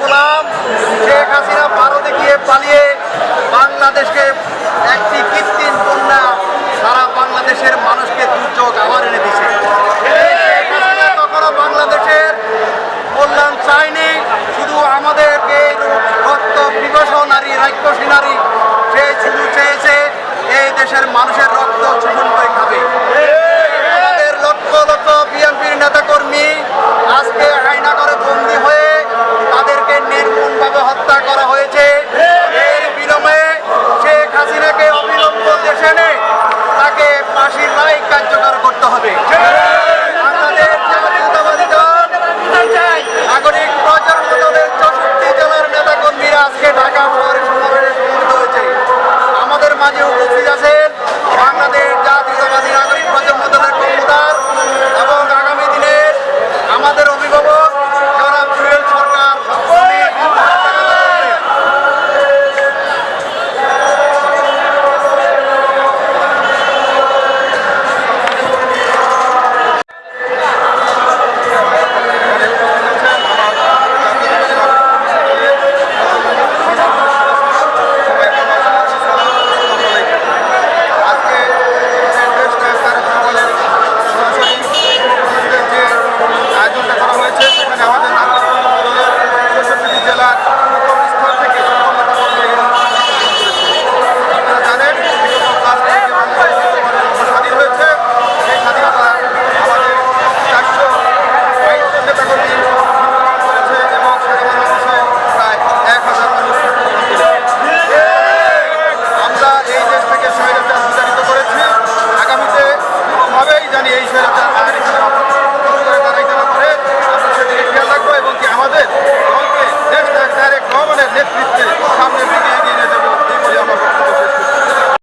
গোলাম, শেখ হাসিনা ভারতে গিয়ে পালিয়ে বাংলাদেশকে একটি কৃত্রিম বন্যা সারা বাংলাদেশের মানুষকে দুর্যোগ আবার এনে দিছে কখনো বাংলাদেশের কল্যাণ চায়নি, শুধু আমাদেরকে রক্ত বিবশ নারী, রাক্ষসী নারী সে শুধু চেয়েছে, এই দেশের মানুষের রক্ত শোষণ করে টাকা নেতৃত্বে সামনের দিকে